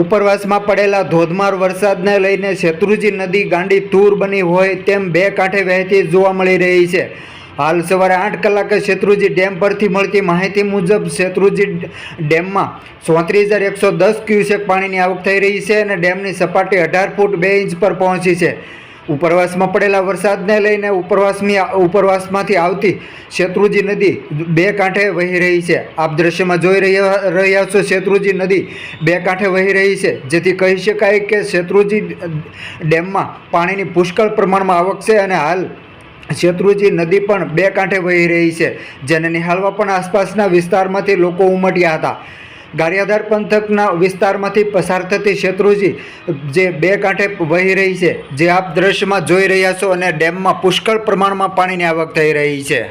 ઉપરવાસમાં પડેલા ધોધમાર વરસાદને લઈને શેત્રુજી નદી ગાંડી તૂર બની હોય તેમ બે કાંઠે વહેતી જોવા મળી રહી છે. હાલ સવારે આઠ કલાકે શેત્રુજી ડેમ પરથી મળતી માહિતી મુજબ શેત્રુજી ડેમમાં ચોત્રીસ હજાર એકસો દસ ક્યુસેક પાણીની આવક થઈ રહી છે અને ડેમની સપાટી અઢાર ફૂટ બે ઇંચ પર પહોંચી છે. ઉપરવાસમાં પડેલા વરસાદને લઈને ઉપરવાસની ઉપરવાસમાંથી આવતી શેત્રુજી નદી બે કાંઠે વહી રહી છે. આપ દ્રશ્યમાં જોઈ રહ્યા રહ્યા છો શેત્રુજી નદી બે કાંઠે વહી રહી છે. જેથી કહી શકાય કે શેત્રુજી ડેમમાં પાણીની પુષ્કળ પ્રમાણમાં આવક છે અને હાલ શેત્રુજી નદી પણ બે કાંઠે વહી રહી છે. જેને નિહાળવા પણ આસપાસના વિસ્તારમાંથી લોકો ઉમટ્યા હતા. ગારિયાધાર પંથકના વિસ્તારમાંથી પસાર થતી શેત્રુજી જે બે કાંઠે વહી રહી છે, જે આપ દ્રશ્યમાં જોઈ રહ્યા છો અને ડેમમાં પુષ્કળ પ્રમાણમાં પાણીની આવક થઈ રહી છે.